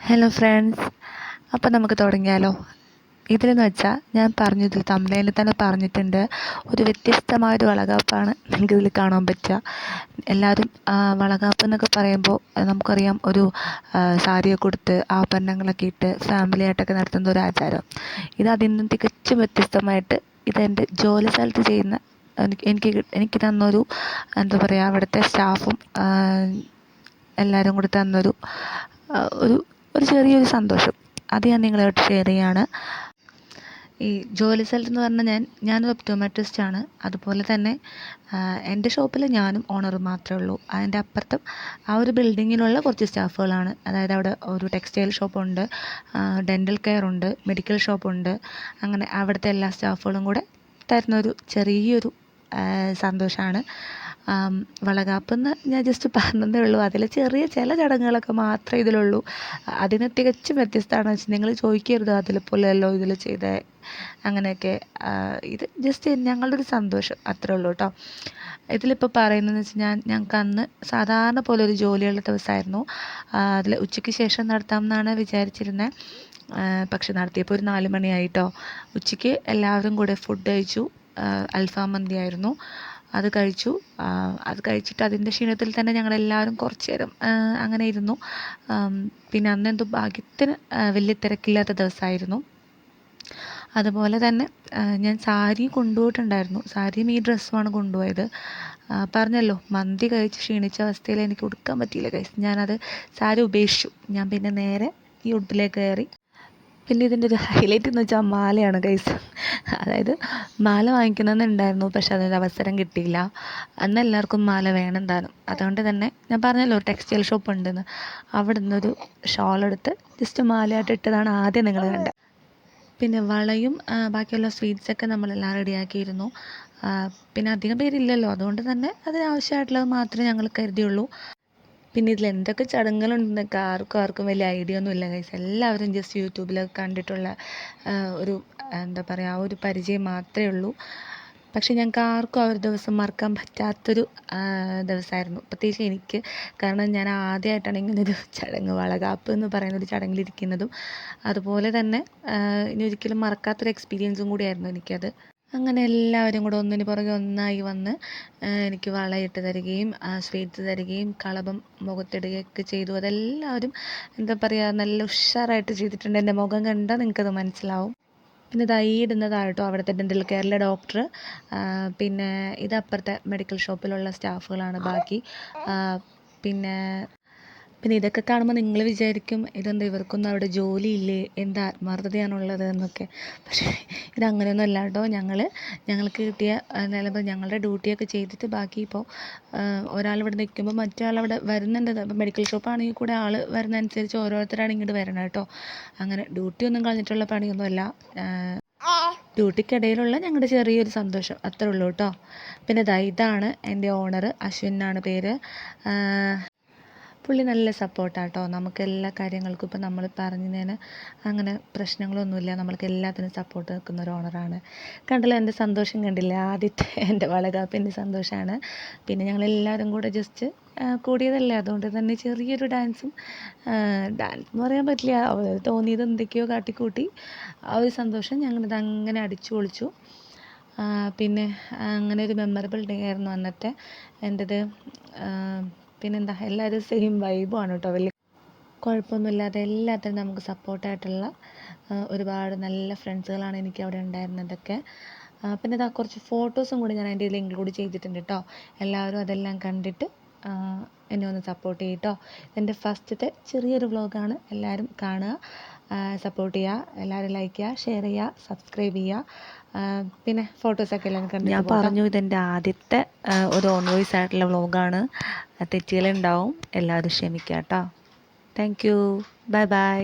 Hello friends അപ്പോൾ നമുക്ക് തുടങ്ങിയാലോ? ഇതിലെന്ന് വെച്ചാൽ ഞാൻ പറഞ്ഞു ഇതിൽ തമിഴിൽ തന്നെ പറഞ്ഞിട്ടുണ്ട്. ഒരു വ്യത്യസ്തമായ ഒരു വളകാപ്പാണ് നിങ്ങൾക്ക് ഇതിൽ കാണാൻ പറ്റുക. എല്ലാവരും വളകാപ്പ് എന്നൊക്കെ പറയുമ്പോൾ നമുക്കറിയാം ഒരു സാരിയൊക്കെ കൊടുത്ത് ആഭരണങ്ങളൊക്കെ ഇട്ട് ഫാമിലി ആയിട്ടൊക്കെ നടത്തുന്ന ഒരു ആചാരം. ഇത് അതിൽ നിന്നും തികച്ചും വ്യത്യസ്തമായിട്ട് ഇതെന്റെ ജോലി സ്ഥലത്ത് ചെയ്യുന്ന എനിക്ക് എനിക്ക് എനിക്ക് തന്നൊരു എന്താ പറയുക അവിടുത്തെ സ്റ്റാഫും എല്ലാവരും കൂടി തന്നൊരു ഒരു ഒരു ചെറിയൊരു സന്തോഷം. അത് ഞാൻ നിങ്ങളുമായിട്ട് ഷെയർ ചെയ്യുകയാണ് ഈ ജോലി സ്ഥലത്തെന്ന് പറഞ്ഞാൽ ഞാൻ ഞാനൊരു ആണ്. അതുപോലെ തന്നെ എന്റെ ഷോപ്പിൽ ഞാനും ഓണർ മാത്രമേ ഉള്ളൂ. അതിന്റെ അപ്പുറത്തും ആ ഒരു ബിൽഡിങ്ങിലുള്ള കുറച്ച് സ്റ്റാഫുകളാണ് അതായത് അവിടെ ഒരു ടെക്സ്റ്റൈൽ ഷോപ്പുണ്ട് ഡെന്റൽ കെയർ ഉണ്ട് മെഡിക്കൽ ഷോപ്പുണ്ട് അങ്ങനെ അവിടുത്തെ എല്ലാ സ്റ്റാഫുകളും കൂടെ തരുന്നൊരു ചെറിയൊരു സന്തോഷമാണ് വളകാപ്പെന്ന് ഞാൻ ജസ്റ്റ് പറഞ്ഞതേ ഉള്ളൂ. അതിൽ ചെറിയ ചില ചടങ്ങുകളൊക്കെ മാത്രമേ ഇതിലുള്ളൂ. അതിന് തികച്ചും വ്യത്യസ്തമാണെന്ന് വെച്ചാൽ നിങ്ങൾ ചോദിക്കരുത് അതിൽ പോലെയല്ലോ ഇതിൽ ചെയ്ത. അങ്ങനെയൊക്കെ ഇത് ജസ്റ്റ് ഞങ്ങളുടെ ഒരു സന്തോഷം അത്രേ ഉള്ളൂ കേട്ടോ. ഇതിലിപ്പോൾ പറയുന്നതെന്ന് വെച്ചാൽ ഞാൻ ഞങ്ങൾക്ക് അന്ന് സാധാരണ പോലെ ഒരു ജോലിയുള്ള ദിവസമായിരുന്നു. അതിൽ ഉച്ചയ്ക്ക് ശേഷം നടത്താമെന്നാണ് വിചാരിച്ചിരുന്നത് പക്ഷെ നടത്തിയപ്പോൾ ഒരു നാല് മണിയായിട്ടോ ഉച്ചയ്ക്ക് എല്ലാവരും കൂടെ ഫുഡ് കഴിച്ചു. അൽഫാം മന്തി ആയിരുന്നു അത് കഴിച്ചു. അത് കഴിച്ചിട്ട് അതിന്റെ ക്ഷീണത്തിൽ തന്നെ ഞങ്ങളെല്ലാവരും കുറച്ച് നേരം അങ്ങനെ ഇരുന്നു. പിന്നെ അന്ന് എന്തോ ഭാഗ്യത്തിന് വലിയ തിരക്കില്ലാത്ത ദിവസമായിരുന്നു. അതുപോലെ തന്നെ ഞാൻ സാരി കൊണ്ടുപോയിട്ടുണ്ടായിരുന്നു. സാരിയും ഈ ഡ്രസ്സുമാണ് കൊണ്ടുപോയത്. പറഞ്ഞല്ലോ മന്തി കഴിച്ച് ക്ഷീണിച്ച അവസ്ഥയിൽ എനിക്ക് ഉടുക്കാൻ പറ്റിയില്ല കഴിച്ച് ഞാനത് സാരി ഉപേക്ഷിച്ചു. ഞാൻ പിന്നെ നേരെ ഈ ഉടുപ്പിലേക്ക് കയറി പിന്നെ ഇതിന്റെ ഒരു ഹൈലൈറ്റ് എന്ന് വെച്ചാൽ മാലയാണ് ഗൈസ് അതായത് മാല വാങ്ങിക്കണമെന്നുണ്ടായിരുന്നു പക്ഷെ അതിനൊരു അവസരം കിട്ടിയില്ല. അന്ന് എല്ലാവർക്കും മാല വേണമെന്നാലും അതുകൊണ്ട് തന്നെ ഞാൻ പറഞ്ഞല്ലോ ടെക്സ്റ്റൈൽ ഷോപ്പ് ഉണ്ടെന്ന്. അവിടെ നിന്നൊരു ഷോൾ എടുത്ത് ജസ്റ്റ് മാലയായിട്ട് ഇട്ടതാണ് ആദ്യം നിങ്ങൾ കണ്ടത്. പിന്നെ വളയും ബാക്കിയുള്ള സ്വീറ്റ്സൊക്കെ നമ്മളെല്ലാം റെഡിയാക്കിയിരുന്നു. പിന്നെ അധികം പേരില്ലല്ലോ. അതുകൊണ്ട് തന്നെ അതിനാവശ്യമായിട്ടുള്ളത് മാത്രമേ ഞങ്ങൾ കരുതിയുള്ളൂ. പിന്നെ ഇതിൽ എന്തൊക്കെ ചടങ്ങുകളുണ്ടെന്നൊക്കെ ആർക്കും ആർക്കും വലിയ ഐഡിയ ഒന്നും ഇല്ല ഗൈസ് എല്ലാവരും ജസ്റ്റ് യൂട്യൂബിലൊക്കെ കണ്ടിട്ടുള്ള ഒരു എന്താ പറയുക ആ ഒരു പരിചയം മാത്രമേ ഉള്ളൂ. പക്ഷേ ഞങ്ങൾക്ക് ആർക്കും ആ ഒരു ദിവസം മറക്കാൻ പറ്റാത്തൊരു ദിവസമായിരുന്നു. പ്രത്യേകിച്ച് എനിക്ക് കാരണം ഞാൻ ആദ്യമായിട്ടാണ് ഒരു ചടങ്ങ് വളകാപ്പ് എന്ന് പറയുന്ന ഒരു ചടങ്ങിലിരിക്കുന്നതും അതുപോലെ തന്നെ ഇനി ഒരിക്കലും മറക്കാത്തൊരു എക്സ്പീരിയൻസും കൂടിയായിരുന്നു എനിക്കത്. അങ്ങനെ എല്ലാവരും കൂടെ ഒന്നിന് പുറകെ ഒന്നായി വന്ന് എനിക്ക് വളയിട്ട് തരികയും സ്വീറ്റ്സ് തരികയും കളഭം മുഖത്തിടുകയൊക്കെ ചെയ്തു. അതെല്ലാവരും എന്താ പറയുക നല്ല ഉഷാറായിട്ട് ചെയ്തിട്ടുണ്ട്. എന്റെ മുഖം കണ്ടാൽ നിങ്ങൾക്കത് മനസ്സിലാവും. പിന്നെ ഇതാ ഈ അവിടുത്തെ ഡെന്റൽ കെയറിലെ ഡോക്ടർ പിന്നെ ഇതപ്പുറത്തെ മെഡിക്കൽ ഷോപ്പിലുള്ള സ്റ്റാഫുകളാണ് ബാക്കി. പിന്നെ പിന്നെ ഇതൊക്കെ കാണുമ്പോൾ നിങ്ങൾ വിചാരിക്കും ഇതെന്താ ഇവർക്കൊന്നും അവിടെ ജോലിയില്ലേ? എന്ത് ആത്മാർത്ഥതയാണുള്ളത്? എന്നൊക്കെ. പക്ഷേ ഇതങ്ങനെയൊന്നും അല്ല കേട്ടോ ഞങ്ങൾ ഞങ്ങൾക്ക് കിട്ടിയ നിലവിൽ ഞങ്ങളുടെ ഡ്യൂട്ടിയൊക്കെ ചെയ്തിട്ട് ബാക്കി ഇപ്പോൾ ഇവിടെ നിൽക്കുമ്പോൾ മറ്റേ അവിടെ വരുന്നുണ്ട്. അപ്പോൾ മെഡിക്കൽ ഷോപ്പാണെങ്കിൽ കൂടെ ആൾ വരുന്നതനുസരിച്ച് ഓരോരുത്തരാണ് ഇങ്ങോട്ട് വരണം കേട്ടോ. അങ്ങനെ ഡ്യൂട്ടി ഒന്നും കളഞ്ഞിട്ടുള്ള പണിയൊന്നുമല്ല. ഡ്യൂട്ടിക്കിടയിലുള്ള ഞങ്ങളുടെ ചെറിയൊരു സന്തോഷം. അത്രേ ഉള്ളൂ കേട്ടോ. പിന്നെ ഇതാ ഇതാണ് എന്റെ ഓണർ അശ്വിൻ എന്നാണ് പേര്. പുള്ളി നല്ല സപ്പോർട്ടാട്ടോ. നമുക്ക് എല്ലാ കാര്യങ്ങൾക്കും ഇപ്പം നമ്മൾ പറഞ്ഞതിന് അങ്ങനെ പ്രശ്നങ്ങളൊന്നുമില്ല. നമ്മൾക്ക് എല്ലാത്തിനും സപ്പോർട്ട് നിൽക്കുന്ന ഒരു ഓണറാണ് കണ്ടല്ലോ എന്റെ സന്തോഷം കണ്ടില്ല? ആദ്യത്തെ എന്റെ വളകാപ്പിന്റെ സന്തോഷമാണ്. പിന്നെ ഞങ്ങളെല്ലാവരും കൂടെ ജസ്റ്റ് കൂടിയതല്ലേ? അതുകൊണ്ട് തന്നെ ചെറിയൊരു ഡാൻസും ഡാൻസ് എന്ന് പറയാൻ പറ്റില്ല. തോന്നിയത് എന്തൊക്കെയോ കാട്ടിക്കൂട്ടി. ആ ഒരു സന്തോഷം ഞങ്ങളിത് അങ്ങനെ അടിച്ചു പൊളിച്ചു. പിന്നെ അങ്ങനെ ഒരു മെമ്മറബിൾ ഡേ ആയിരുന്നു അന്നത്തെ. എന്റേത് പിന്നെന്താ എല്ലാവരും സെയിം വൈബുമാണ് കേട്ടോ വലിയ കുഴപ്പമൊന്നുമില്ലാതെ എല്ലാത്തിനും നമുക്ക് സപ്പോർട്ടായിട്ടുള്ള ഒരുപാട് നല്ല ഫ്രണ്ട്സുകളാണ് എനിക്ക് അവിടെ ഉണ്ടായിരുന്നതൊക്കെ. പിന്നെ ഇതാ കുറച്ച് ഫോട്ടോസും കൂടി ഞാൻ അതിന്റെ ഇതിൽ ഇൻക്ലൂഡ് ചെയ്തിട്ടുണ്ട് കേട്ടോ എല്ലാവരും അതെല്ലാം കണ്ടിട്ട് എന്നെ ഒന്ന് സപ്പോർട്ട് ചെയ്യട്ടോ എന്റെ ഫസ്റ്റത്തെ ചെറിയൊരു വ്ളോഗാണ് എല്ലാവരും കാണുക. സപ്പോർട്ട് ചെയ്യുക എല്ലാവരും ലൈക്ക് ചെയ്യുക ഷെയർ ചെയ്യുക സബ്സ്ക്രൈബ് ചെയ്യുക പിന്നെ ഫോട്ടോസൊക്കെ എല്ലാം കണ്ടു ഞാൻ പറഞ്ഞു ഇതെന്റെ ആദ്യത്തെ ഒരു ഓൺ വോയിസ് ആയിട്ടുള്ള വ്ളോഗാണ് തെറ്റുകളുണ്ടാവും എല്ലാവരും ക്ഷമിക്കുക കേട്ടോ താങ്ക് യു ബൈ ബൈ